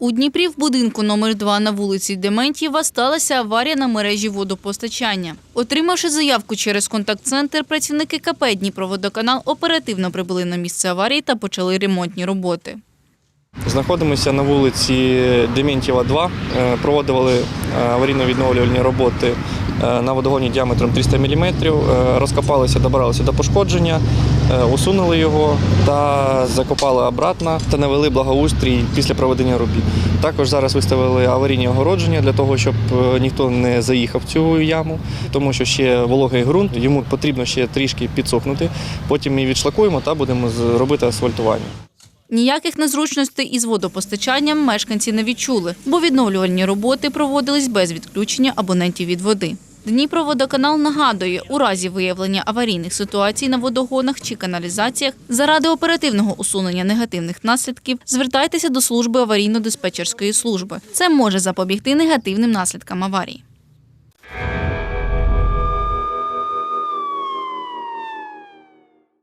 У Дніпрі в будинку номер 2 на вулиці Дементьєва сталася аварія на мережі водопостачання. Отримавши заявку через контакт-центр, працівники КП Дніпроводоканал оперативно прибули на місце аварії та почали ремонтні роботи. Знаходимося на вулиці Дементьєва, 2. Е, Проводили е, аварійно-відновлювальні роботи е, на водогоні діаметром 300 мм. Розкопалися, добиралися до пошкодження, усунули його та закопали обратно та навели благоустрій після проведення робіт. Також зараз виставили аварійні огородження для того, щоб е, ніхто не заїхав в цю яму, тому що ще вологий ґрунт, йому потрібно ще трішки підсохнути. Потім ми відшлакуємо та будемо робити асфальтування. Ніяких незручностей із водопостачанням мешканці не відчули, бо відновлювальні роботи проводились без відключення абонентів від води. Дніпроводоканал нагадує, у разі виявлення аварійних ситуацій на водогонах чи каналізаціях заради оперативного усунення негативних наслідків звертайтеся до служби аварійно-диспетчерської служби. Це може запобігти негативним наслідкам аварії.